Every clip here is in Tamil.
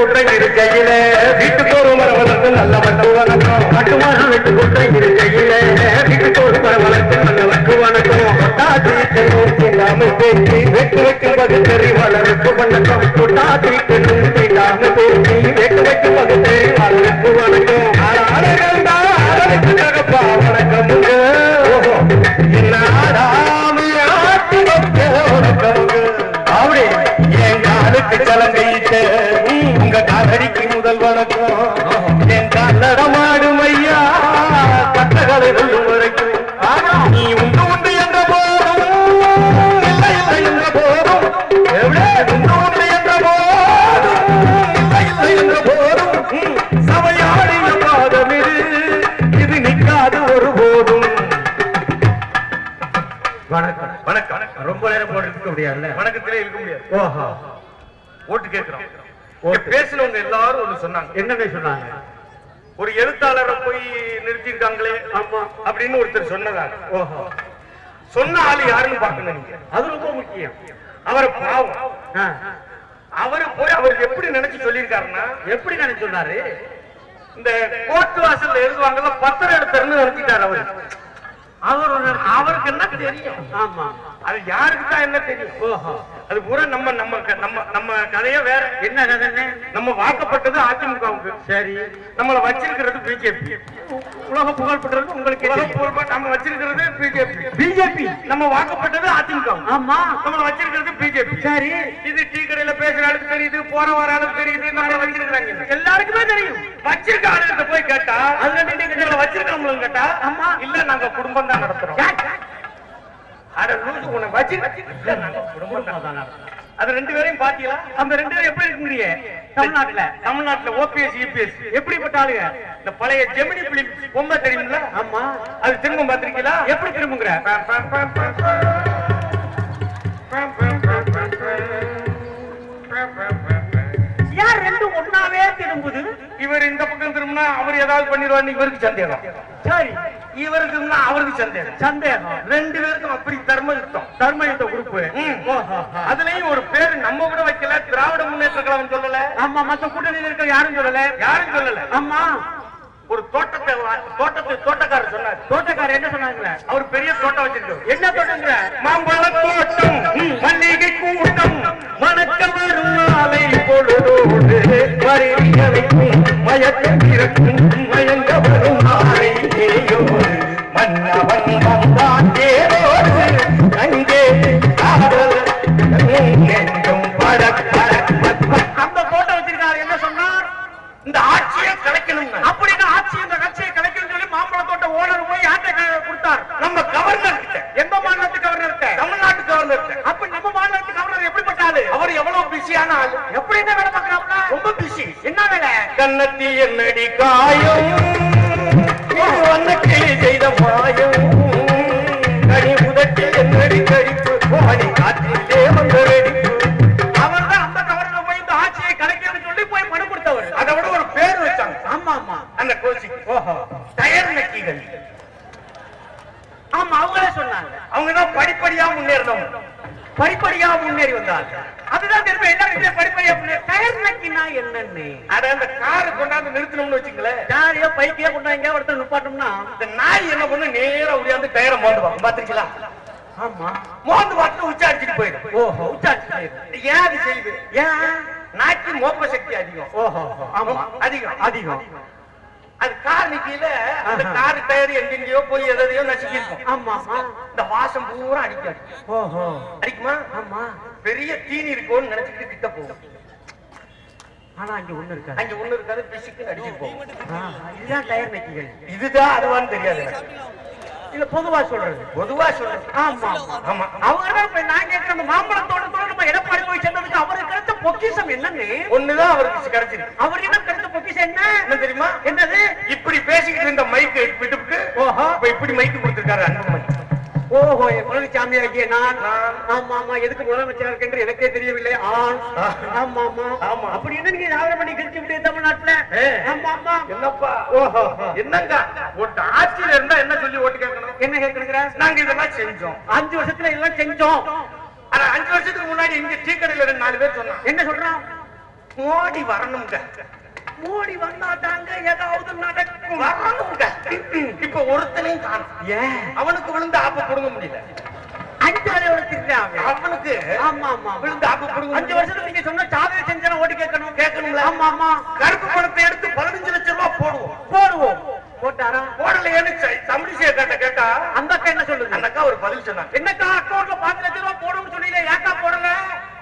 குட்டை இருக்கையில. வீட்டுக்கு ஒரு மரம் வளர்த்து நல்ல மட்டு வணக்கம். கட்டுமானம் விட்டு குட்டை இருக்கையில. வீட்டுக்கு ஒரு மரம் வளர்த்து நல்ல மட்டு வணக்கம் கொட்டாதி இல்லாம பேசி வெட்டு வைக்கும் பகுத்தறி வளர்ப்பு வணக்கம். பேசி வெட்டு பகுத்தறி வளர்ப்பு வணக்கம். என்ன வணக்கத்திலே இருக்க முடியாது. ஓட்டு கேட்கிறோம். பேசினவங்க எல்லாரும் ஒண்ணு சொன்னாங்க. என்னன்னு சொன்னாங்க? ஒரு எழுத்தாளரை போய் நிறுத்திருக்காங்களே ஆமா. அப்படின்னு ஒருத்தர் சொன்னதாக ஓஹோ. சொன்ன ஆளு யாருன்னு பாக்கணும் நீங்க. அது ரொம்ப முக்கியம். அவர் பாவம். அவரு போய் அவர் எப்படி நினைச்சு சொல்லியிருக்காருன்னா எப்படி நினைச்சு சொன்னாரு? இந்த கோர்ட் வாசல்ல எழுதுவாங்கல்ல பத்திரம் எடுத்தர்னு நினைச்சிட்டாரு அவரு. அவர் அவருக்கு என்ன தெரியும்? ஆமா. அது யாருக்கு தான் என்ன தெரியும்? ஓஹோ. அது பூரா நம்ம நம்ம நம்ம நம்ம கதையே வேற. என்ன கதைன்னு? நம்ம வாக்கப்பட்டது அதிமுகவுக்கு. சரி. நம்மள வச்சிருக்கிறது பிஜேபி. உலக புகழ் பெற்றது உங்களுக்கு நம்ம வச்சிருக்கிறது பிஜேபி. பிஜேபி? நம்ம வாக்கப்பட்டது அதிமுக. ஆமா. நம்ம வச்சிருக்கிறது பிஜேபி. சரி. இது டீ கடையில பேசுற ஆளுக்கு தெரியுது போற வர ஆளுக்கு தெரியுது நம்மள வச்சிருக்காங்க எல்லாருக்குமே தெரியும். வச்சிருக்க ஆளுகிட்ட போய் கேட்டா அதுல நீங்க வச்சிருக்கவங்களும் கேட்டா ஆமா. இல்ல நாங்க குடும்பம் தான் நடத்துறோம். அட லூசு உன்னை வச்சு அது ரெண்டு பேரையும் பாத்தீங்களா? அந்த ரெண்டு பேரும் எப்படி இருக்குறீங்க தமிழ்நாட்டுல தமிழ்நாட்டுல ஓபிஎஸ் யூபிஎஸ் எப்படிப்பட்ட ஆளுங்க? இந்த பழைய ஜெமினி பிலிம் பொம்மை தெரியுமில்ல? ஆமா. அது திரும்ப பாத்திருக்கீங்களா எப்படி திரும்புங்கிற? யார் ரெண்டும் ஒன்னாவே திரும்புது இவர் இந்த பக்கம் திரும்பினா அவர் ஏதாவது பண்ணிடுவாரு இவருக்கு சந்தேகம். சரி. இவருக்கு அவருக்கு சந்தேகம். சந்தேகம். ரெண்டு பேருக்கும் அப்படி தர்ம யுத்தம். தர்ம யுத்த குரூப் அதுலயும் ஒரு பேரு நம்ம கூட வைக்கல திராவிட முன்னேற்ற கழகம் சொல்லல. ஆமா மத்த கூட்டணியில் இருக்க யாரும் சொல்லல? யாரும் சொல்லல. ஆமா. ஒரு தோட்டத்தை தோட்டத்தை தோட்டக்காரர் சொன்னார். தோட்டக்காரர் என்ன சொன்னாங்க அவர் பெரிய தோட்டம் வச்சிருக்காரு. என்ன தோட்டங்கிற மாம்பழ தோட்டம் மல்லிகை கூட்டம் மணக்க வரும் நாளை பொழுதோடு மறிய வைக்கும் மயக்கம் இருக்கும் மயங்க வரும். அதுதான் திரும்ப என்ன படிப்படியா டயர் நக்கினா என்னன்னு? அட அந்த காரு கொண்டாந்து நிறுத்தணும்னு வச்சுங்களேன் யாரையோ பைக்கே கொண்டாங்க ஒருத்தர் நிப்பாட்டோம்னா இந்த நாய் என்ன பண்ணு நேரா உடையாந்து டயரை மோந்துவாங்க பாத்துருக்கீங்களா ஆமா. மோந்து பார்த்து உச்சா அடிச்சுட்டு போயிடும். ஓஹோ உச்சாட்சி செய்யுது. ஏன் அது செய்யுது? ஏன்? நாய்க்கு மோப்ப சக்தி அதிகம். ஓஹோ ஆமா. அதிகம். அதிகம். அது கார் நிக்கையில அந்த. கார் டயர் எங்கெங்கயோ போய் எதையோ நசுக்கி இருக்கும் ஆமா. இந்த வாசம் பூரா. ஓஹோ. அடிக்குமா? ஆமா. பெரிய தீனி இருக்கும்னு நினைச்சிட்டு கிட்ட போகும். ஆனா அங்க ஒண்ணு இருக்காது. அங்க ஒண்ணு இருக்காது பிசுக்குன்னு அடிச்சிட்டு போகும். இதுதான் டயர் நக்கிகள் இதுதான் அதுவான்னு தெரியாது. இல்ல பொதுவா சொல்றது. பொதுவா சொல்றேன் ஆமா ஆமா. அவங்க தான் நான் கேட்கிற அந்த மாம்பழத்தோட நம்ம எடப்பாடி போய் சேர்ந்ததுக்கு அவருக்கு கிடைச்ச பொக்கிஷம் என்னன்னு ஒண்ணுதான் அவருக்கு கிடைச்சிருக்கு. அவர் என்ன கிடைச்ச பொக்கிஷம் என்ன? என்ன தெரியுமா? என்னது? இப்படி பேசிக்கிட்டு இருந்த மைக்கு விட்டுவிட்டு ஓஹோ. இப்ப இப்படி மைக்கு கொடுத்திருக்காரு அன்புமணி. ஓஹோ பழனிசாமி ஆகிய நான். ஆமா ஆமா எதுக்கு முதலமைச்சர் இருக்கென்று எனக்கே தெரியவில்லை. ஆண். ஆமா ஆமா ஆமா. அப்படி என்ன நீங்க திராவிட பண்ணி கிழிச்சு விட்டு தமிழ்நாட்டுல. ஆமா ஆமா என்னப்பா? ஓஹோ. என்னங்க? ஓட்டு ஆட்சியில இருந்தா என்ன சொல்லி ஓட்டு கேட்கணும்? என்ன கேட்கணுங்கிற? நாங்க இதெல்லாம் செஞ்சோம். அஞ்சு வருஷத்துல எல்லாம் செஞ்சோம். ஆனா அஞ்சு வருஷத்துக்கு முன்னாடி இங்க டீ கடையில ரெண்டு நாலு பேர் சொன்னாங்க. என்ன சொல்றான்? மோடி வரணுங்க மோடி வந்தாதாங்க ஏதாவது நடக்கும். இப்ப ஒருத்தனையும் காணும். ஏன்? அவனுக்கு விழுந்து ஆப்ப புடுங்க முடியல. அஞ்சு வேலையோட திருடாங்க அவனுக்கு ஆமா ஆமா விழுந்து ஆப்ப புடுங்க அஞ்சு வருஷத்துக்கு நீங்க சொன்ன சாதனை செஞ்சா ஓட்டு கேட்கணும். கேட்கணும்ல. ஆமா ஆமா. கருப்பு பணத்தை எடுத்து பதினஞ்சு லட்சம் ரூபாய் போடுவோம். போடுவோம். போட்டாரா? போடலையேன்னு ச- தமிழிசையை கேட்ட கேட்டா அந்த அக்கா என்ன சொல்லுது? அந்த அக்கா ஒரு பதில் சொன்னாங்க. என்னக்கா அக்கௌண்ட்ல பாஞ்சு லட்சம் ரூபாய் போடும்னு சொன்னீங்க ஏக்கா போடல?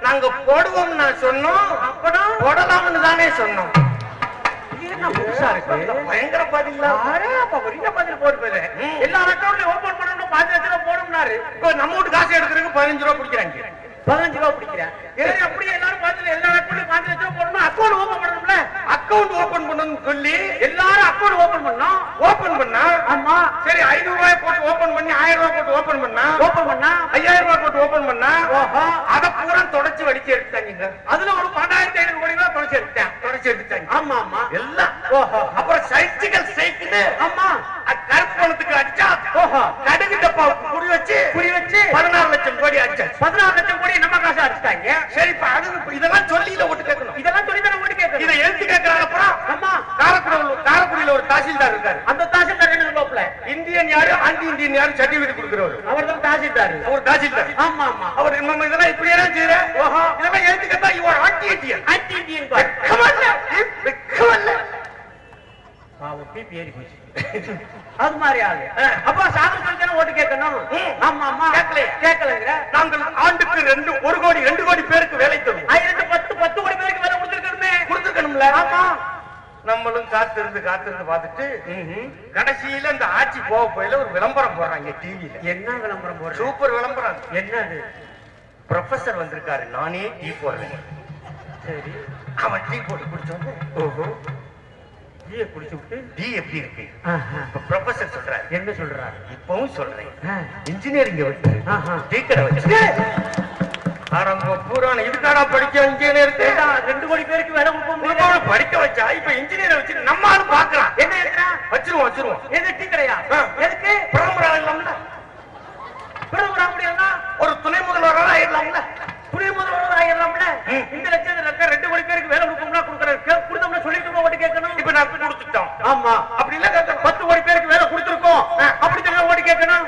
நாங்க போடுவோம் நான் சொன்னோம். அப்படம் போடலாம்னு தானே சொன்னோம். என்ன புதுசா இருக்கு? பயங்கர பதில் அரே, அப்ப பெரிய பதில் போட்டு போயிரு. ம். எல்லா அக்கௌண்ட்லயும் ஓபன் பண்ணணும் பாஞ்சு லட்சம் ரூபாய் போடும்னாரு இப்ப நம்ம வீட்டு காசு எடுக்கிறதுக்கு பதினஞ்சு ரூபா பிடிக்கிறாங்க. பதினஞ்சு பிடிக்கிறேன். அப்படியே எல்லாரும் பாத்துல எல்லா அக்கௌண்ட்லயும் பாஞ்சு ரூபாய் போடணும் அக்கௌண்ட் ஓபன் பண்ணணும்ல? அக்கவுண்ட் ஓபன் பண்ணணும்னு சொல்லி எல்லாரும் அக்கௌண்ட் ஓபன் பண்ணோம் ஓபன் பண்ணா ஆமா. சரி ஐநூறு ரூபாய் போட்டு ஓபன் பண்ணி ஆயிரம் ரூபாய் போட்டு ஓபன் பண்ணா ஓபன் பண்ணா? ஐயாயிரம் ரூபாய் போட்டு ஓபன் பண்ணா ஓஹோ. அத பூரா தொடச்சு வடிச்சு எடுத்தாங்க அதுல ஒரு பன்னெண்டாயிரத்தி ஐநூறு கோடி ரூபாய் தொலைச்சு எடுத்தேன் தொடச்சு ஆமா ஆமா. எல்லாம் ஓஹோ. அப்புறம் சைக்கிள் சைக்கிள் ஆமா. கருப்பு பணத்துக்கு அடிச்சா. கடுகு டப்பாவுக்கு குறி வச்சு குறி வச்சு பதினாறு லட்சம் கோடி அடிச்சாச்சு. பதினாறு லட்சம் கோடி நம்ம காசு அடிச்சிட்டாங்க? சரி அது இதெல்லாம் சொல்லி இதை விட்டு கேட்கணும். இதெல்லாம் சொல்லி தானே ஓட்டு கேட்கணும். இதை எழுத்து கேட்கறாங்க அப்புறம் ஆமா. காரக்குடியில் காரக்குடியில ஒரு தாசில்தார் இருக்காரு. அந்த தாசில்தார் என்ன சொல்லுவாப்ல இந்தியன் யாரு? ஆன்டி இந்தியன் யாரு? சர்டிபிகேட் கொடுக்குறவர். அவர் தான் தாசில்தார். அவர் தாசில்தார். ஆமா ஆமா. அவர் நம்ம இதெல்லாம் இப்படி எல்லாம் செய்யற ஓஹோ. இதெல்லாம் எழுத்து கேட்டா இவர் ஆன்டி இந்தியன் ஆன்டி இந்தியன் பார் வெக்கமல்ல வெக்கமல்ல பாவம் பிபி ஏறி போச்சு அது மாதிரி ஆளு. அப்ப செஞ்சா ஓட்டு கேட்கணும். ஆமா ஆமா. கேட்கலையா? கேட்கலங்கிற நாங்கள் ஆண்டுக்கு ரெண்டு ஒரு கோடி ரெண்டு கோடி பேருக்கு வேலை தருவோம். ஆயிரத்து பத்து பத்து கோடி பேருக்கு வேலை கொடுத்துருக்கணுமே. கொடுத்துருக்கணும்ல? ஆமா. நம்மளும் காத்திருந்து காத்திருந்து பார்த்துட்டு கடைசியில இந்த ஆட்சி போக போயில ஒரு விளம்பரம் போடுறாங்க டிவியில என்ன விளம்பரம் போடுற சூப்பர் விளம்பரம். என்னது? ப்ரொஃபசர் வந்திருக்காரு. நானே டீ போடுறேன். சரி. அவன் டீ போட்டு குடிச்சோன்னு ஓஹோ. டீயை குடிச்சு விட்டு டீ எப்படி இருக்கு. இப்ப ப்ரொஃபசர் சொல்றாரு. என்ன சொல்றாரு? இப்பவும் சொல்றேன். இன்ஜினியரிங் விட்டு. டீ கடை வச்சு ஆரம்ப பூரான இதுக்காடா படிக்க இன்ஜினியர் ரெண்டு கோடி பேருக்கு வேலை முடியல? படிக்க வச்சா இப்ப இன்ஜினியரை வச்சு நம்ம ஆளு பாக்கலாம் என்ன வச்சிருவோம் வச்சிருவோம். எது டீ கடையா. எதுக்கு? பிரதமர் ஆகலாம்ல பிரதமர் அப்படியா ஒரு துணை முதல்வராக ஆயிடலாம்ல புதிய முதல்வர் ஆயிடலாம்ல ம். இந்த லட்சத்துல இருக்க ரெண்டு கோடி பேருக்கு வேலை கொடுக்கணும்னா கொடுக்குறாரு கொடுத்தோம்னா சொல்லிட்டு ஓட்டு கேட்கணும் இப்ப நான் கொடுத்துட்டோம் ஆமா. அப்படி இல்ல. பத்து கோடி பேருக்கு வேலை கொடுத்துருக்கோம். அப்படி தானே ஓட்டு கேட்கணும்.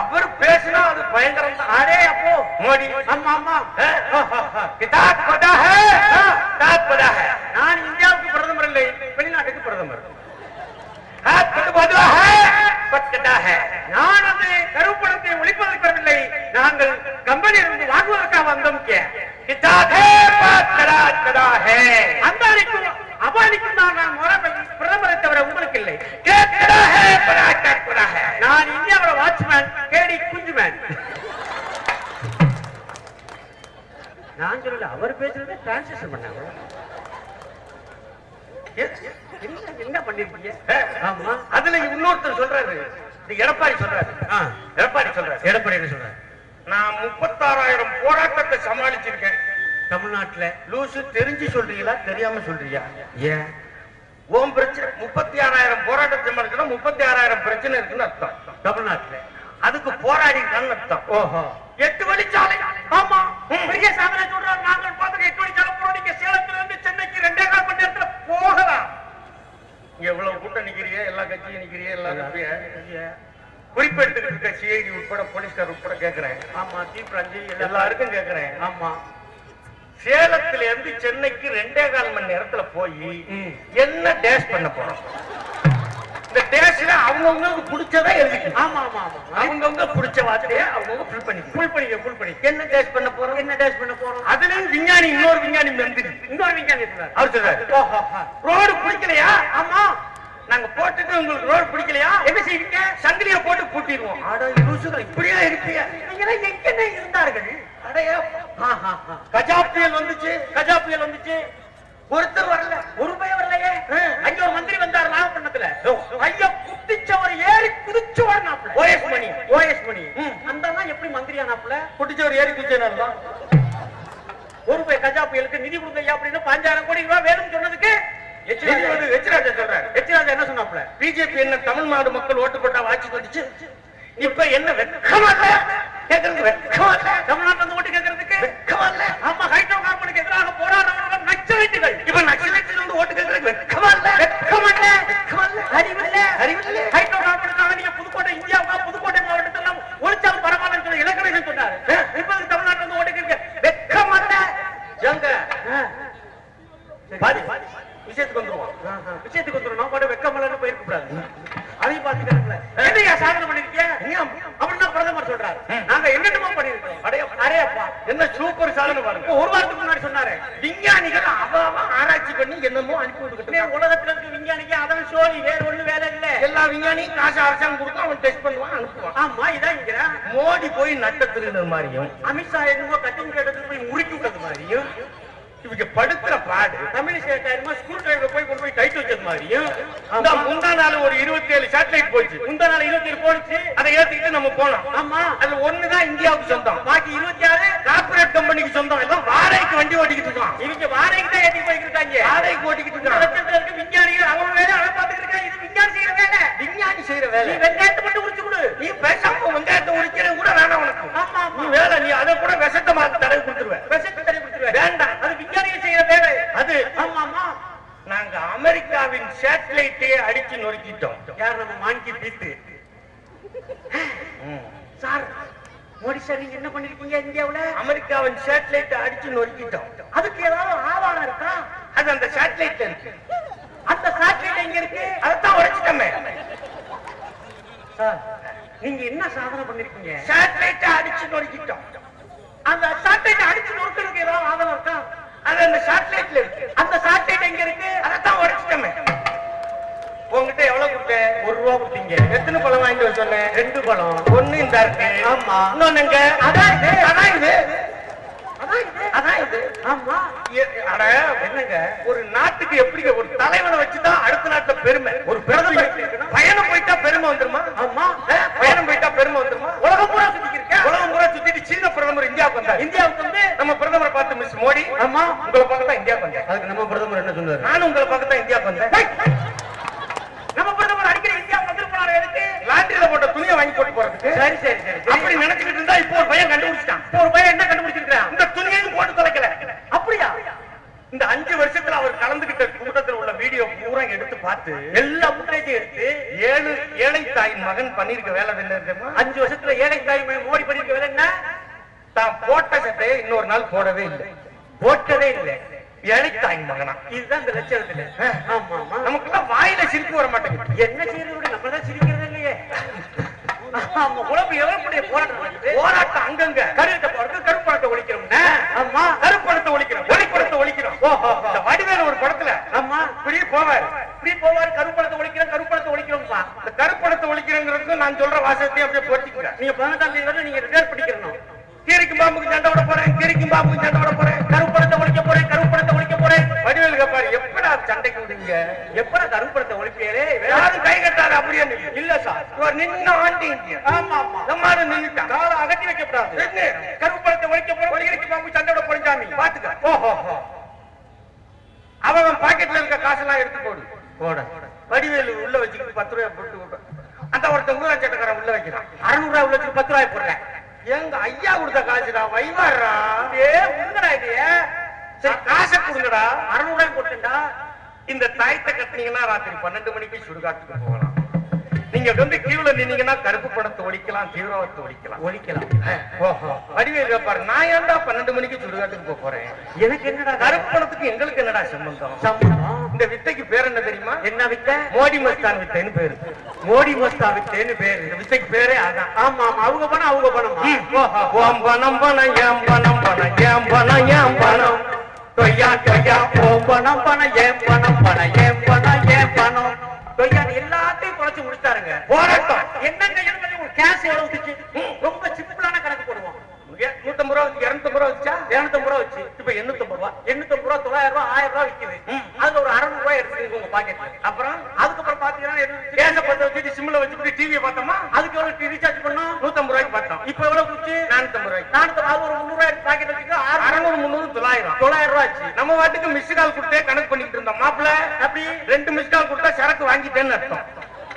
அவர் பேசினா அது பயங்கரம் தான் அப்போ. மோடி. ஆமா ஆமா. கிதாப் சொல்லல அவர் பேசுறதை டிரான்ஸ்லேஷன் பண்ணாங்க. என்ன பண்ணிருக்கீங்க? ஆமா. அதுல இன்னொருத்தர் சொல்றாரு. எடப்பாடி சொல்றாரு. எடப்பாடி சொல்றாரு. எடப்பாடி என்ன சொல்றாரு? நான் முப்பத்தாறாயிரம் போராட்டத்தை சமாளிச்சிருக்கேன். தமிழ்நாட்டுல லூசு தெரிஞ்சு சொல்றீங்களா தெரியாம சொல்றியா ஏன்? உன் பிரச்சனை முப்பத்தி ஆறாயிரம் போராட்டத்தை சமாளிக்கணும் முப்பத்தி ஆறாயிரம் பிரச்சனை இருக்குன்னு அர்த்தம். தமிழ்நாட்டுல. அதுக்கு போராடி அர்த்தம். ஓஹோ. எட்டு வழிச்சாலை. ஆமா. பெரிய சாதனை சொல்றாரு நாங்கள் பார்த்து எட்டு மணி நேரம் போறோம் நீங்க சேலத்துல இருந்து சென்னைக்கு ரெண்டே கால் மணி நேரத்துல போகலாம். எவ்வளவு கூட்டம் நிக்கிறிய எல்லா கட்சியும் நிக்கிறிய எல்லா கட்சியும். சிஐடி உட்பட போலீஸ்கார் உட்பட கேக்குறேன். ஆமா தீப்ராஞ்சி எல்லாருக்கும் கேக்குறேன். ஆமா. சேலத்துல இருந்து சென்னைக்கு ரெண்டே கால் மணி நேரத்துல போய். என்ன டேஷ் பண்ண போறோம்? இந்த டேஷ்ல அவங்கவுங்களுக்கு பிடிச்சதா எழுதிக்கணும். ஆமா ஆமா ஆமா. அவங்கவுங்க பிடிச்ச வார்த்தையை அவங்கவுங்க ஃபில் பண்ணிக்கணும். ஃபுல் பண்ணிக்க ஃபுல் பண்ணிக்க என்ன டேஷ் பண்ண போறோம்? என்ன டேஷ் பண்ண போறோம்? அதுலயும் விஞ்ஞானி இன்னொரு விஞ்ஞானி வந்துரு இன்னொரு விஞ்ஞானி சொல்றாரு அவர் சொல்றாரு. ஓஹோ ரோடு பிடிக்கலையா? ஆமா. நாங்க போட்டுட்டு உங்களுக்கு ரோடு பிடிக்கலையா? என்ன செய்வீங்க? சங்கிலிய போட்டு பூட்டிடுவோம். லூசுகள் இப்படியா இருப்பியா நீங்க எங்க இருந்தார்கள்? அடையா. கஜா புயல் வந்துச்சு கஜா புயல் வந்துச்சு. ஒருத்தர் வரல ஒரு பயம் வரலையே. அங்க ஒரு மந்திரி வந்தார் நாகப்பட்டினத்துல ஐயா குட்டிச்சவர் ஏறி குதிச்சவர் நாப்புல ஓஎஸ் மணி. ஓஎஸ் மணி. அந்த எப்படி மந்திரியா நாப்புல குட்டிச்சவர் ஏறி குதிச்சனால தான். ஒரு ரூபாய் கஜா புயலுக்கு நிதி கொடுங்க அப்படின்னு பாஞ்சாயிரம் கோடி ரூபாய் வேணும்னு சொன்னதுக்கு வந்து வெச்சிராஜா சொல்றாரு. எச்ராஜா என்ன சொன்னாப்ல பிஜேபி என்ன தமிழ்நாடு மக்கள் ஓட்டு போட்டா ஆட்சி வந்துச்சு இப்ப என்ன வெக்கமா இல்ல? கேக்குறது வெக்கமா இல்ல? தமிழ்நாட்டுல இருந்து ஓட்டு கேட்கறதுக்கு வெக்கமா இல்ல? ஆமா ஹைட்ரோ கார்பனுக்கு எதிராக நச்ச வீட்டுகள் இப்ப நக்சலைட்ல ஓட்டு கேட்கறதுக்கு இல்ல. ஹைட்ரோ கார்பனுக்காக நீங்க புதுக்கோட்டை இந்தியாவுக்கா புதுக்கோட்டை மாவட்டத்தில் ஒழிச்சாலும் சொல்லி சொன்னாரு. இப்ப தமிழ்நாட்டுல வந்து ஓட்டுக்கு வெட்கமல்ல ஏங்க? பாதி. விஷயத்துக்கு வந்துருவோம். விஷயத்துக்கு வந்துடும் நான் பாட்டு போயிருக்க கூடாது. அதையும் பாத்துக்கிறேன் என்னையா சாதனை பிரதமர் சொல்றாரு நாங்க என்னென்னமோ பண்ணிருக்கோம் அடையப்பா என்ன சூப்பர் சாதனை பாருங்க. இப்போ ஒரு வாரத்துக்கு முன்னாடி சொன்னாரு விஞ்ஞானிகள் அவ அவ ஆராய்ச்சி பண்ணி என்னமோ அனுப்பி விட்டுக்கிட்டு உலகத்துல இருக்க விஞ்ஞானிக்கு அவன் சோழி வேற ஒண்ணு வேலை இல்ல. எல்லா விஞ்ஞானியும் காசு அரசாங்கம் கொடுக்கும் அவன் டெஸ்ட் பண்ணுவான் அனுப்புவான். ஆமா இதான் மோடி போய் நட்ட திருநர் மாதிரியும் அமித்ஷா என்னமோ கட்டிங் கேட்டதுக்கு போய் முறுக்கி விட்டது மாதிரியும் இவங்க படுத்துற பாடு. தமிழிசை என்னமோ ஸ்கூல் டிரைவர் போய் கொண்டு போய் டைட் வச்சது மாதிரியும் இந்த முந்தா நாள் ஒரு இருபத்தி ஏழு சேட்டலைட் போச்சு. முந்தா நாள் இருபத்தி ஏழு போனுச்சு அதை ஏத்திக்கிட்டு நம்ம போனோம். ஆமா. அதுல ஒண்ணுதான் இந்தியாவுக்கு சொந்தம். பாக்கி இருபத்தி ஆறு கார்பரேட் கம்பெனிக்கு சொந்தம். எல்லாம் வாடகைக்கு வண்டி ஓட்டிக்கிட்டு இருக்கான் இவங்க வாடகைக்கு தான் ஏத்தி போய்க்கிட்டு இருக்காங்க வாடகைக்கு ஓட்டிக்கிட்டு இந்த இருக்கான் லட்சத்துல இருக்க விஞ்ஞானிகள். அவன் வேலை பாத்துக்கிட்டு இருக்கான் இது விஞ்ஞானி செய்யற வேலை. விஞ்ஞானி செய்யற நீ வேலை வெங்காயத்தை மட்டும் உரிச்சு கொடு. நீ பேசாம வெங்காயத்தை உரிக்கிறது கூட வேணாம் உனக்கு. ஆமா நீ வேலை நீ அதை கூட விஷத்தை மாத்தி தடவை கொடுத்துருவேன் விஷத்தை தடவி கொடுத்துருவேன் வேண்டாம். அது விஞ்ஞானிகள் செய்யற வேலை அது ஆமா ஆமா நாங்க அமெரிக்காவின் சேட்டலைட்டையே அடிச்சு நொறுக்கிட்டோம். யார் நம்ம மாங்கி பீத்து ம். சார் மோடி சார் நீங்க என்ன பண்ணிருக்கீங்க இந்தியாவுல? அமெரிக்காவின் சேட்டலைட்டை அடிச்சு நொறுக்கிட்டோம். அதுக்கு ஏதாவது ஆதாரம் இருக்கா? அது அந்த சேட்டலைட்ல இருக்கு. அந்த சாட்டிலைட் எங்க இருக்கு? அதைத்தான் உடைச்சிட்டோமே. சார் நீங்க என்ன சாதனை பண்ணிருக்கீங்க? சேட்டலைட்டை அடிச்சு நொறுக்கிட்டோம். அந்த சாட்டிலைட் அடிச்சு நொறுக்கிறதுக்கு ஏதாவது ஆதாரம் இருக்கா? அது அந்த சேட்டலைட்ல இருக்கு. அந்த சாட்டிலைட் எங்க இருக்கு? அதைத்தான் உடைச்சிட்டோமே. உங்ககிட்ட எவ்வளவு கொடுத்தேன்? ஒரு ரூபா கொடுத்தீங்க. எத்தனை பழம் வாங்கிட்டு சொன்னேன்? ரெண்டு பழம். ஒண்ணு இந்த இருக்கு ஆமா. இன்னொன்னு அதான் இது. அதான் இது. ஒரு நாட்டுக்கு எப்படி ஒரு தலைவனை வச்சுதான் அடுத்த நாட்டுல பெருமை. ஒரு பிரதமர் பயணம் போயிட்டா பெருமை வந்துருமா? ஆமா. பயணம் போயிட்டா பெருமை வந்துருமா? உலகம் பூரா இருக்க உலகம் பூரா சுத்திட்டு சீன பிரதமர் இந்தியாவுக்கு வந்தார். இந்தியாவுக்கு வந்து நம்ம பிரதமரை பார்த்து மிஸ் மோடி ஆமா. உங்களை பார்க்க தான் இந்தியாவுக்கு அதுக்கு நம்ம பிரதமர் என்ன சொன்னாரு? நானும் உங்களை பார்க்க தான் இந்தியாவுக்கு வந்தேன் நம்ம பிரதமர் அடிக்கடி இந்தியாவுக்கு வந்திருப்பாரு எதுக்கு லாண்டரியில போட்ட துணியை வாங்கி போட்டு போறதுக்கு? சரி சரி சரி அப்படி நினைச்சுக்கிட்டு இருந்தா இப்போ ஒரு பையன் கண்டுபிடிச்சிட்டான். இப்போ ஒரு பையன் என்ன கண்டுபிடிச்சிருக்கான் இந்த துணியையும் போட்டு தொலைக்கல அப்படியா? இந்த அஞ்சு வருஷத்துல அவர் கலந்துகிட்ட கூட்டத்தில் உள்ள வீடியோ பூரா எடுத்து பார்த்து எல்லா முன்னேற்றம் எடுத்து ஏழு ஏழை தாயின் மகன் பண்ணிருக்க வேலை என்ன அஞ்சு வருஷத்துல ஏழை தாய் மகன் மோடி பண்ணிருக்க வேலை என்ன? தான் போட்ட சட்டையை இன்னொரு நாள் போடவே இல்லை. போட்டதே இல்லை. தாயின் மகனா. இதுதான் இந்த லட்சணத்துல. ஆமா நமக்கெல்லாம் வாயில சிரிப்பு வர மாட்டேங்குது என்ன செய்யறது நம்ம தான் சிரிக்கிறது இல்லையே ஆமா உழப்பு எவ்வளவு போராட்டம்? நடக்குது போராட்டம் அங்கங்க. கருத்தை போறது கருப்பணத்தை ஒழிக்கிறோம்னா ஆமா. கருப்பணத்தை ஒழிக்கிறோம். ஒளிப்படத்தை ஒழிக்கிறோம். ஓஹோ இந்த வடிவேலு ஒரு படத்துல ஆமா. இப்படியே போவார். இப்படி போவார் கருப்பணத்தை ஒழிக்கிறோம் கருப்பணத்தை ஒழிக்கிறோம்ப்பா. இந்த கருப்பணத்தை ஒழிக்கிறங்கிறதுக்கு நான் சொல்ற வாசத்தையும் அப்படியே பொறுத்திக்கிறேன் நீங்க பதினெட்டாம் தேதி வரை நீங்க ரிட்டையர் பண்ணிக்கிறணும் கீரிக்கும் பாம்புக்கு சண்டை விட போறேன் கீரிக்கும் பாம்புக்கு சண்டை விட போறேன் கருப்பணத்தை ஒழிக்க போறேன் கருப்பணத்தை ஒழிக்க போறேன். வடிவேலு கேப்பாரு எப்படா சண்டைக்கு விடுங்க எப்படா கருப்பணத்தை ஒழிப்பியலே யாரும் கை அப்படியே. இல்ல சார். இவர் நின்னு ஆண்டி. ஆமா ஆமா. காலை அகட்டி ஒழிக்க பாம்பு பாத்துக்க. ஓஹோ. அவன் பாக்கெட்ல இருக்க காசெல்லாம் எடுத்து போடு. போட. வடிவேலு உள்ள வச்சுக்கிட்டு பத்து ரூபாய் போட்டு விடு. அந்த ஒருத்தன் ஊரா சட்டக்காரன் உள்ள வைக்கிறான். அறுநூறு ரூபாய் உள்ள பத்து ரூபாய் போடுறேன். எங்க ஐயா கொடுத்த காசுடா வைவாடுறா ஏ உங்கடா இது சரி காசை கொடுங்கடா. அறுநூறு ரூபாய் இந்த தாயத்தை கட்டினீங்கன்னா ராத்திரி பன்னெண்டு மணிக்கு சுடுகாட்டுக்கு போகலாம். நீங்க வந்து கியூல நின்னீங்கன்னா கருப்பு படத்தை ஒழிக்கலாம் தீவிரவாதத்தை ஒழிக்கலாம். ஒழிக்கலாம். ஓஹோ வடிவேல் கேப்பாரு நான் ஏன்டா பன்னெண்டு மணிக்கு சுடுகாட்டுக்கு போக போறேன்? எனக்கு என்னடா கருப்பு பணத்துக்கு எங்களுக்கு என்னடா சம்பந்தம்? சம்பளம் இந்த வித்தைக்கு பேர் என்ன தெரியுமா? என்ன வித்த? மோடி மஸ்தான் வித்தைன்னு பேரு. மோடி மஸ்தா வித்தேன்னு பேரு. இந்த வித்தைக்கு பேரே அதான். ஆமா ஆமா. அவங்க பணம் அவங்க பணமா? ஓம் பணம் பணம் ஏம் பணம் பணம் ஏம் பணம் ஏம் பணம். தொய்யா தொய்யா. ஓ பணம் பணம் ஏன் பணம் பணம் ஏன் பணம் ஏன் பணம். எல்லாத்தையும் குறைச்சு முடிச்சாருங்க. போராட்டம். என்னங்க கேஷ் எவ்வளவு ரொம்ப நூத்தம்பது ரூபா வச்சு இருநூத்தம்பது ரூபா வச்சா இருநூத்தம்பது ரூபா வச்சு. இப்ப எண்ணூத்தம்பது ரூபா. எண்ணூத்தம்பது ரூபா தொள்ளாயிரம் ரூபா ஆயிரம் ரூபா விக்குது. அதுல ஒரு அறுநூறு ரூபாய் எடுத்துக்கோங்க உங்க பாக்கெட்ல அப்புறம்? அதுக்கப்புறம் பாத்தீங்கன்னா பத்த வச்சுட்டு சிம்ல வச்சுட்டு டிவியை பார்த்தோமா? அதுக்கு எவ்வளவு ரீசார்ஜ் பண்ணோம். நூத்தம்பது ரூபாய்க்கு பார்த்தோம். இப்ப எவ்வளவு குச்சி நானூத்தம்பது ரூபாய்க்கு. நானூத்தி அது ஒரு முந்நூறு ரூபாய் பாக்கெட் ஆறு அறுநூறு முந்நூறு தொள்ளாயிரம். தொள்ளாயிரம் ரூபாய் ஆச்சு. நம்ம வாட்டுக்கு மிஸ் கால் கொடுத்தே கணக்கு பண்ணிட்டு இருந்தோம். மாப்பிள்ள அப்படி? ரெண்டு மிஸ் கால் கொடுத்தா சரக்கு வாங்கிட்டேன்னு அர்த்தம்.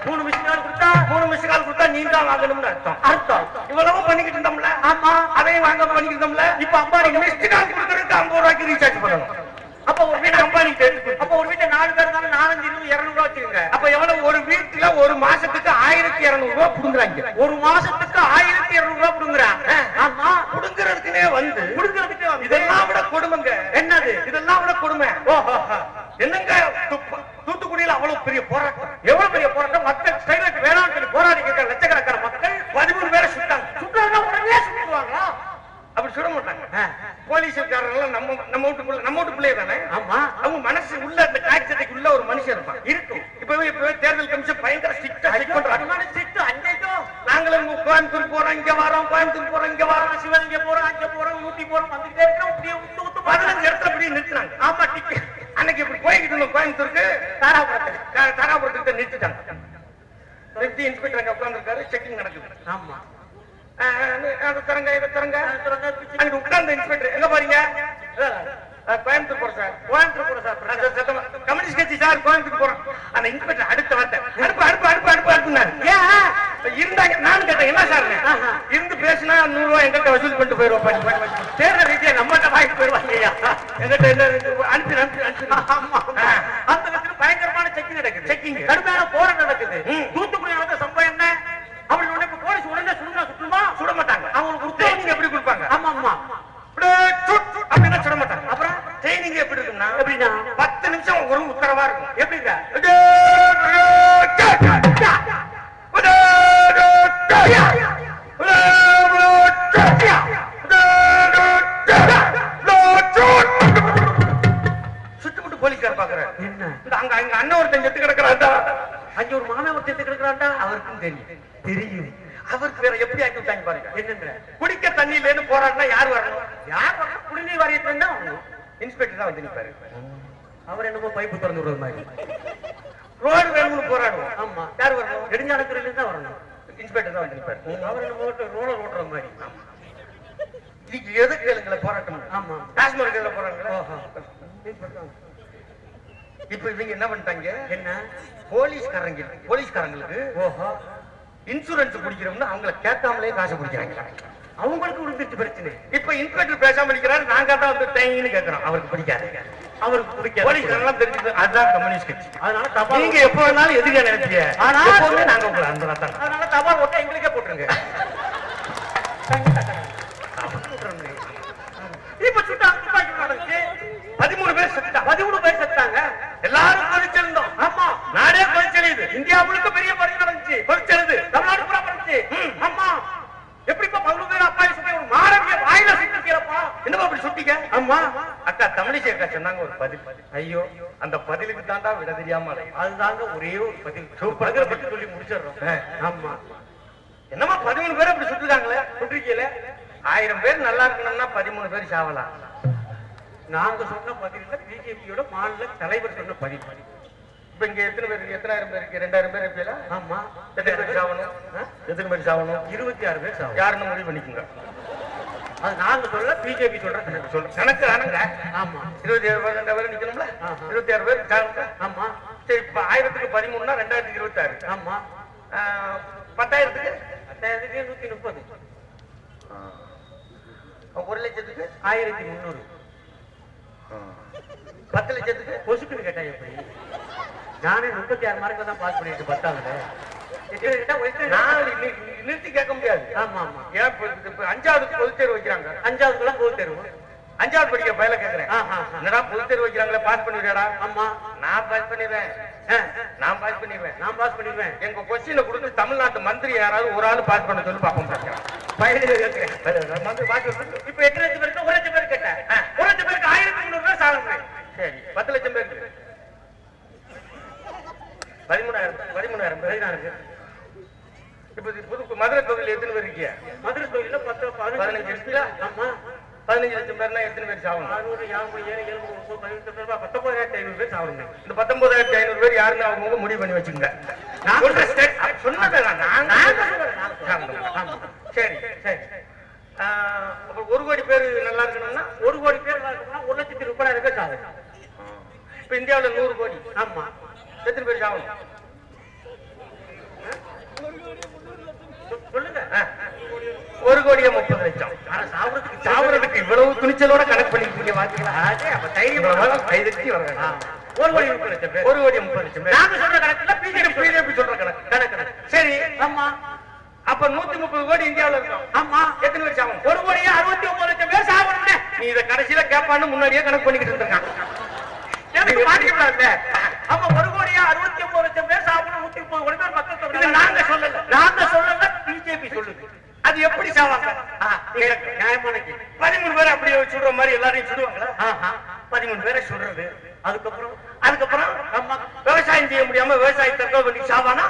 மூணு மிஷின் கொடுத்தா மூணு மிஸ் கால் கொடுத்தா நீ தான் வாங்கணும்னு அர்த்தம். அர்த்தம். இவ்வளவு பண்ணிக்கிட்டு இருந்தோம்ல? ஆமா. அதையும் வாங்க பண்ணிக்கிட்டு இருந்தோம்ல இப்ப அம்பானி மிஸ்டு கால் கொடுக்கறதுக்கு ஐம்பது ரூபாய்க்கு ரீசார்ஜ் பண்ணணும். அப்ப ஒரு வீட்டை அம்பானி தெரிஞ்சு அப்ப ஒரு வீட்டை நாலு பேர் இருந்தாலும் நாலஞ்சு இருநூறு இருநூறு ரூபா வச்சுக்கோங்க. அப்ப எவ்வளவு? ஒரு வீட்டுல ஒரு மாசத்துக்கு ஆயிரத்தி இருநூறு ரூபாய் புடுங்குறாங்க. ஒரு மாசத்துக்கு ஆயிரத்தி இருநூறு ரூபா கொடுங்குறான் ஆமா. புடுங்குறதுக்குனே வந்து கொடுக்கறதுக்கு வந்து. இதெல்லாம் விட கொடுமைங்க. என்னது? இதெல்லாம் விட கொடுமை. ஓஹோ என்னங்க? துப்ப- தூத்துக்குடியில அவ்வளவு பெரிய போராட்டம். எவ்வளவு பெரிய போராட்டம்? மக்கள் ஸ்டைலுக்கு வேணாம்னு சொல்லி போராடி கேட்கிற லட்சக்கணக்கான மக்கள் பதிமூணு பேரை சுட்டாங்க. சுட்டாங்க உடனே சுட்டுவாங்களா அப்படி சுட மாட்டாங்க. போலீஸ்காரங்க நம்ம நம்ம வீட்டுக்குள்ள நம்ம வீட்டு பிள்ளைய தானே? ஆமா. அவங்க மனசு உள்ள அந்த காட்சி சட்டைக்குள்ள ஒரு மனுஷன் இருப்பான். இருக்கும். இப்பவே இப்பவே தேர்தல் கமிஷன் பயங்கர ஸ்ட்ரிக்டா செக் பண்றாங்க. சிட்டு அங்கேயும் நாங்களும் இங்க கோயம்புத்தூர் போறோம் இங்க வரோம் கோயம்புத்தூர் போறோம் இங்க வரோம். சிவலிங்க போறோம் அங்க போறோம் ஊட்டி போறோம் வந்துட்டே இருக்கிறோம் இப்படியே விட்டு விட்டு பதினஞ்சு இடத்துல இப்படி நிறுத்தினாங்க ஆமா டிக்கெட் அன்னைக்கு இப்படி போய்கிட்டு இருந்தோம் கோயம்புத்தூருக்கு தாராபுரத்துக்கு. தா- தாராபுரத்துக்கிட்ட நிறுத்திட்டாங்க. நிறுத்தி இன்ஸ்பெக்டர் அங்க உட்கார்ந்துருக்காரு. செக்கிங் நடக்குது. ஆமா. அதை தரங்க இதை தரங்க உட்கார்ந்த இன்ஸ்பெக்டர் எங்க போறீங்க? ஆஹ் கோயம்புத்தூர் போறோம் சார். கோயம்புத்தூர் போற சார். சத்தமா, கம்யூனிஸ்ட் கட்சி சார் கோயம்புத்தூர் போறோம் அந்த இன்ஸ்பெக்டர் அடுத்த வார்த்தை. அனுப்பு அனுப்பு அனுப்புனாரு ஏன் இருந்தாங்க. நானும் கேட்டேன் என்ன சார். இருந்து பேசினா நூறு ரூபாய் எங்கிட்ட வசூல் பண்ணிட்டு போயிருவோம். தேர்தல் ரீதியா நம்மகிட்ட வாங்கிட்டு போயிருவாங்க ஐயா எங்கிட்ட என்ன? அனுப்பி அனுப்பி அனுப்பி. அந்த இடத்துல பயங்கரமான செக்கிங் நடக்குது. Checking. கடுமையான போராட்டம் நடக்குது. திறந்து விடுறது மாதிரி. ரோடு வேணும்னு போராடுவோம் ஆமா. யார் வரணும்? நெடுஞ்சாலத்துறையில இருந்து தான் வரணும். இன்ஸ்பெக்டர் தான் வந்து நிப்பாரு அவர் என்னமோ ரோலர் ஓட்டுற மாதிரி. இதுக்கு எது கேளுங்கள போராட்டம் ஆமா. காஷ்மீர் ஓஹோ. இப்ப இவங்க என்ன பண்ணிட்டாங்க? என்ன? போலீஸ்காரங்க போலீஸ்காரங்களுக்கு ஓஹோ. இன்சூரன்ஸ் குடிக்கிறோம்னு அவங்கள கேட்காமலே காசு குடிக்கிறாங்க. அவங்களுக்கு விழுந்துருச்சு பிரச்சனை. இப்ப இன்ஸ்பெக்டர் பேசாம நிக்கிறாரு நாங்க தான் வந்து தேங்கின்னு கேட்கிறோம் அவருக்கு பிடிக்காது. அவருக்கு பிடிக்காது போலீஸ்காரங்களாம் தெரிஞ்சது. அதுதான் கம்யூனிஸ்ட் கட்சி. அதனால தபால் நீங்க எப்ப வேணாலும் ஆனா- எப்பவுமே நாங்க உங்களை அன்பா தான் அதனால தபால் ஓட்ட எங்களுக்கே போட்டுருங்க. இப்ப சுட்டா துப்பாக்கி நடந்துச்சு. பதிமூணு பேர் பதிமூணு பேர் செத்தாங்க எல்லாரும் கொதிச்சிருந்தோம். ஆமா. நாடே கொதிச்செழுது இந்தியா முழுக்க பெரிய பரிசு நடந்துச்சு. கொதிச்செழுது தமிழ்நாடு பூரா ஆமா. எப்படிப்பா பதினொரு பேர் அப்பா சுத்தி ஒரு மாணவிய வாயில என்னப்பா அப்படி சுட்டிக்க ஆமா. அக்கா தமிழிசை அக்கா சொன்னாங்க ஒரு பதில். ஐயோ அந்த பதிலுக்கு தாண்டா விட தெரியாம. அதுதாங்க ஒரே ஒரு பதில். சூப்பர். பத்தி சொல்லி முடிச்சிடுறோம். ஆமா. என்னமா பதிமூணு பேர் அப்படி சுட்டுருக்காங்களே சொல்றீங்கல ஆயிரம் பேர் நல்லா இருக்கணும்னா பதிமூணு பேர் சாவலாம். நாங்க சொன்ன பதில் பிஜேபியோட மாநில தலைவர் சொன்ன பதில். இப்ப இங்க எத்தனை பேர் எத்தனாயிரம் பேர் இருக்கு? ரெண்டாயிரம் பேர் இருப்பீங்களா ஆமா. எத்தனை பேர் சாவணும்? எத்தனை பேர் சாவணும்? இருபத்தி ஆறு பேர் சாவு யாருன்னு முடிவு பண்ணிக்கோங்க. அது நாங்க சொல்ல பிஜேபி சொல்ற கணக்கு. சொல்ல கணக்கு ஆனங்க ஆமா. இருபத்தி ஏழு பேர் ரெண்டாயிரம் பேர் நிக்கணும்ல. இருபத்தி ஆறு பேர் சாவணுங்க ஆமா. சரி இப்ப ஆயிரத்துக்கு பதிமூணுனா ரெண்டாயிரத்துக்கு இருபத்தி ஆறு ஆமா பத்தாயிரத்துக்கு? பத்தாயிரத்தி நூத்தி முப்பது. ஒரு லட்சத்துக்கு? ஆயிரத்தி முந்நூறு. பத்து லட்சத்துக்கு? பொசுக்குன்னு கேட்டா எப்படி? நானே முப்பத்தி ஆறு மார்க்ல தான் பாஸ் பண்ணிட்டு பத்தாவது நிறுத்தி கேட்க முடியாது. ஆமா ஆமா ஏன் அஞ்சாவது பொதுத் தேர்வு வைக்கிறாங்க. அஞ்சாவதுக்குள்ள போது தருவோம் அஞ்சாவது படிக்கிற பயில கேக்குறேன். என்னடா பொதுத் தேர்வு வைக்கிறாங்களே பாஸ் பண்ணிடுறா ஆமா. நான் பாஸ் பண்ணிடுவேன் நான் பாஸ் பண்ணிடுவேன் நான் பாஸ் பண்ணிடுவேன் எங்க கொஸ்டினை கொடுத்து தமிழ்நாட்டு மந்திரி யாராவது ஒரு ஆள் பாஸ் பண்ண சொல்லி கேட்கிறேன் மந்திரி பாஸ் இப்ப எத்தனை லட்சம் பேருக்கு? ஒரு லட்சம் பேர் கேட்டேன். ஒரு லட்சம் பேருக்கு ஆயிரத்தி முந்நூறு ரூபாய் சாதனை சரி. பத்து லட்சம் பேருக்கு. பதிமூணாயிரம் பதிமூணாயிரம் பதினாறு பேர். இப்ப இது புது மதுரை தொகுதியில் எத்தனை பேர் இருக்கீங்க? மதுரை தொழில பத்து பதினஞ்சு இருக்குல்ல? ஆமா. பதினஞ்சு லட்சம் பேர்னா எத்தனை பேர் சாவணும் அறுநூறு யாபது ஏழு ஏழு பதினெட்டு பேர் பத்தொன்பதாயிரத்தி ஐநூறு பேர் சாப்பிடுங்க இந்த பத்தொன்பதாயிரத்தி ஐநூறு பேர் யாருன்னு அவங்க முடிவு பண்ணி. ஆமா. சரி சரி. ஒரு கோடி பேர் நல்லா இருக்கணும்னா ஒரு கோடி பேர் இருக்கணும்னா ஒரு லட்சத்தி முப்பதாயிரம் பேர் சாதனை இப்ப இந்தியாவுல நூறு கோடி. ஆமா. எத்தனை பேர் சாவணும் சொ- சொல்லுங்க. ஒரு கோடியே முப்பது லட்சம். சாவறதுக்கு இவ்வளவு துணிச்சலோட கணக்கு அப்ப தைரியம் இவ்வளவு கைதட்டி வர்றாங்க ஒரு கோடி முப்பது லட்சம் பேர். ஒரு கோடியே முப்பது லட்சம் பேர். நாங்க சொல்ற கணக்குல பிஜேபி பிஜேபி சொல்ற கணக்கு. கணக்கு சரி ஆமா. அப்ப நூத்தி முப்பது கோடி இந்தியாவுல இருக்கும். ஆமா. எத்தனை ஆகும் ஒரு கோடியே அறுபத்தி ஒன்பது லட்சம் பேர் சாப்பிடணும்னே நீ இத கடைசியில கேப்பான்னு முன்னாடியே கணக்கு பண்ணிக்கிட்டு இருந்திருக்கான். எனக்கு மாட்டிக்கூடாது ஆமா ஒரு கோடியே அறுபத்தி ஒன்பது லட்சம் பேர் சாப்பிடணும் நூத்தி முப்பது கோடி பேர் மக்கள் நாங்க சொல்லல. நாங்க சொல்லல. பிஜேபி சொல்லுது அது எப்படி சாவாங்க நியாயமான. பதிமூணு பேரை அப்படியே சுடுற மாதிரி எல்லாரையும் சுடுவாங்களா. பதிமூணு பேரை சுடுறது அதுக்கப்புறம் அதுக்கப்புறம் விவசாயம் செய்ய முடியாம விவசாய தற்கொலை பண்ணி சாவானா.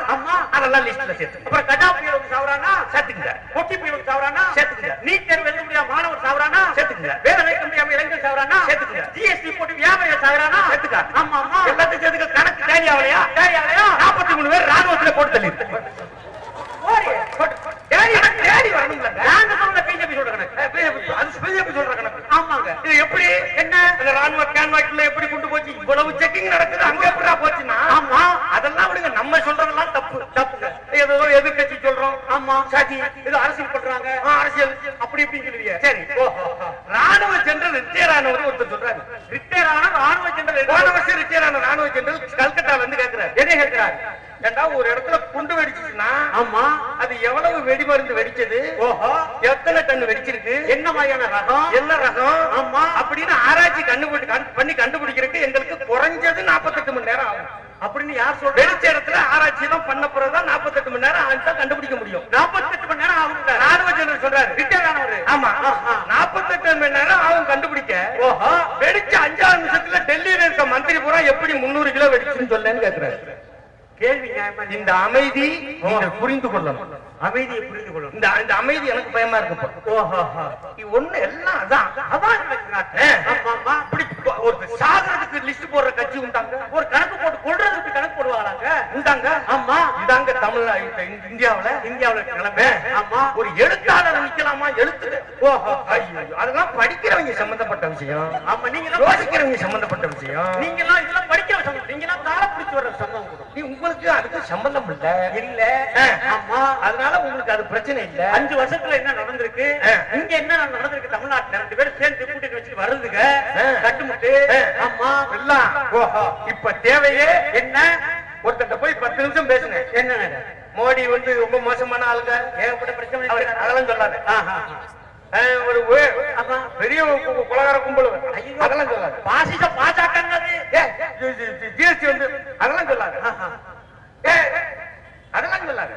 அதெல்லாம் லிஸ்ட்ல சேர்த்து அப்புறம் கஜா புயலுக்கு சாவறானா சேர்த்துக்குங்க கொட்டி புயலுக்கு சாவறானா சேர்த்துக்குங்க. நீட் தேர்வு எழுத முடியாம மாணவர் சாவறானா சேர்த்துக்குங்க. வேலை வைக்க முடியாம இளைஞர் சாவறானா சேர்த்துக்குங்க. ஜிஎஸ்டி போட்டு வியாபாரி சாவறானா சேர்த்துக்க. ஆமா ஆமா எல்லாத்தையும் சேர்த்துக்க கணக்கு தேடி ஆகலையா தேவையாலையா நாற்பத்தி மூணு பேர் ராணுவத்துல போட்டு தள்ளி ஓடி தேடி தேடி வரணும்லங்க நாங்க சொன்ன பிஜேபி சொல்ற கணக்கு அஹ் BJP அது பிஜேபி சொல்ற கணக்கு ஆமாங்க இது எப்படி என்ன இந்த ராணுவ கேன்வாய்க்குள்ள எப்படி கொண்டு போச்சு இவ்வளவு செக்கிங் நடக்குது அங்க எப்படா போச்சுன்னா ஆமா அதெல்லாம் விடுங்க நம்ம சொல்றதெல்லாம் தப்பு தப்புங்க ஏதோ எதிர்க்கட்சி சொல்றோம் ஆமா சரி இது அரசியல் பண்றாங்க ஆ, அரசியல் அப்படி இப்படி சொல்லுவீங்க சரி ராணுவ ஜெனரல் ரிட்டையர் ஆனவர் ஒருத்தர் சொல்றாரு ரிட்டையர் ஆன ராணுவ ஜெனரல் போன வருஷம் ரிட்டையர் ஆன ராணுவ ஜெனரல் கல்கட்டால இருந்து கேக்குறாரு என்ன கேட்கிறார் ஏண்டா ஒரு இடத்துல குண்டு வெடிச்சுச்சுன்னா ஆமா அது எவ்வளவு வெடிமருந்து வெடிச்சது ஓஹோ எத்தனை டன் வெடிச்சிருக்கு என்ன மாதிரியான ரகம் என்ன ரகம் ஆமா. அப்படின்னு ஆராய்ச்சி கண்டுபிடி கண்டு- பண்ணி கண்டுபிடிக்கிறதுக்கு எங்களுக்கு குறைஞ்சது 48 மணி நேரம் ஆகும். அப்படின்னு யார் சொல்ற? வெடிச்ச இடத்துல ஆராய்ச்சி எல்லாம் பண்ண பிறகுதான் 48 மணி நேரம் ஆகிட்டா கண்டுபிடிக்க முடியும். நாற்பத்தெட்டு மணி நேரம் ஆகுங்க ராணுவ ஜெனரல் சொல்றாரு. ரிட்டையர் ஆனவரு ஆமா. 48 மணி நேரம் ஆகும் கண்டுபிடிக்க. ஓஹோ. வெடிச்ச அஞ்சாறு நிமிஷத்துல டெல்லியில இருக்க மந்திரி பூரா எப்படி 300 கிலோ வெடிச்சுன்னு சொல்லேன்னு கேக்குறாரு. கேள்வி. இந்த அமைதி நீங்கள் புரிந்து கொள்ளணும். அமைதியை புரிந்து கொள்ளும் இந்த இந்த அமைதி எனக்கு பயமா இருக்கு இப்ப. ஓஹோ. இது ஒண்ணு எல்லாம் அதான். அதான் எனக்கு நாட்டு. ஆ. ஆமா ஆமா இப்படி ஒரு சாகரத்துக்கு லிஸ்ட் போடுற கட்சி உண்டாங்க. ஒரு கணக்கு போட்டு கொள்றதுக்கு கணக்கு போடுவாங்களாங்க. உண்டாங்க? ஆமா. இதாங்க இந்த இந்தியாவுல. இந்தியாவுல கிளம்பு ஆமா. ஒரு எழுத்தாளர் நிக்கலாமா? எழுத்து ஓஹோ. ஐயோ, அதெல்லாம் படிக்கிறவங்க சம்பந்தப்பட்ட விஷயம். ஆமா நீங்க யோசிக்கிறவங்க சம்பந்தப்பட்ட விஷயம். நீங்க எல்லாம் இதெல்லாம் படிக்கிற சம்பவம் நீங்க எல்லாம் தாள பிடிச்சு வர்ற சம்பவம் கூட நீ உங்களுக்கு அதுக்கு சம்பந்தம் இல்ல. இல்ல. ஆ. ஆமா. அதனால உங்களுக்கு அது பிரச்சனை இல்ல. அஞ்சு வருஷத்துல என்ன நடந்திருக்கு. இங்க என்ன நடந்திருக்கு? தமிழ்நாட்டுல ரெண்டு பேரும் சேர்ந்து வச்சு வருதுங்க. கட்டுமுட்டு. ஆமா. எல்லாம் ஓஹோ. இப்ப தேவையே என்ன? ஒருத்தட்ட போய் பத்து நிமிஷம் பேசுனேன் என்ன மோடி வந்து ரொம்ப மோசமான ஆளுங்க. ஏகப்பட்ட பிரச்சனை. அதெல்லாம் சொல்லாது. ஒரு. பெரிய குலகார கும்பல். அதெல்லாம் சொல்லாது. பாசிச பாஜகங்கிறது ஜிஎஸ்டி வந்து அதெல்லாம் சொல்லாது. அதெல்லாம் சொல்லாது.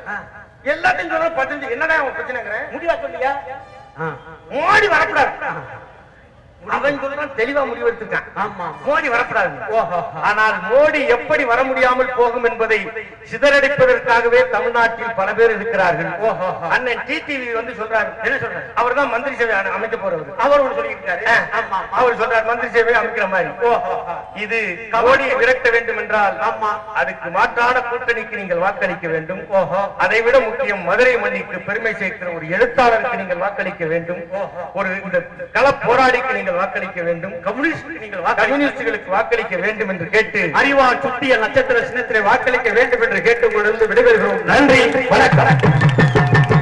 எல்லாத்தையும் சொல்ல பத்து என்னடா அவன் பிரச்சனைங்கிறேன் முடிவா சொல்லியா? மோடி வரக்கூடாது. அவன் சொல்றான் தெளிவா முடிவெடுத்துட்டான் ஆமா மோடி வரக்கூடாது. ஓஹோ ஆனால் மோடி எப்படி வர முடியாமல் போகும் என்பதை சிதறடிப்பதற்காகவே தமிழ்நாட்டில் பல பேர் இருக்கிறார்கள். அண்ணன் டிடிவி வந்து சொல்றாரு. என்ன சொல்றாரு? அவர் தான் மந்திரி சேவை அமை- அமைக்க போறவர். அவர் ஒண்ணு சொல்லியிருக்காரு. அவர் சொல்றார் மந்திரி சேவை அமைக்கிற மாதிரி. இது மோடியை விரட்ட வேண்டும் என்றால் ஆமா. அதுக்கு மாற்றான கூட்டணிக்கு நீங்கள் வாக்களிக்க வேண்டும். அதை விட முக்கியம் மதுரை மண்ணிற்கு பெருமை சேர்க்கிற ஒரு எழுத்தாளருக்கு நீங்கள் வாக்களிக்க வேண்டும். ஒரு இந்த கள போராளிக்கு நீங்கள் வாக்களிக்க வேண்டும். கம்யூனிஸ்ட் நீங்கள் கம்யூனிஸ்டுகளுக்கு வாக்களிக்க வேண்டும் என்று கேட்டு அறிவால் சுட்டிய நட்சத்திர சின்னத்திலே வாக்களிக்க வேண்டும் என்று கேட்டுக்கொண்டு விடைபெறுகிறோம். நன்றி வணக்கம்.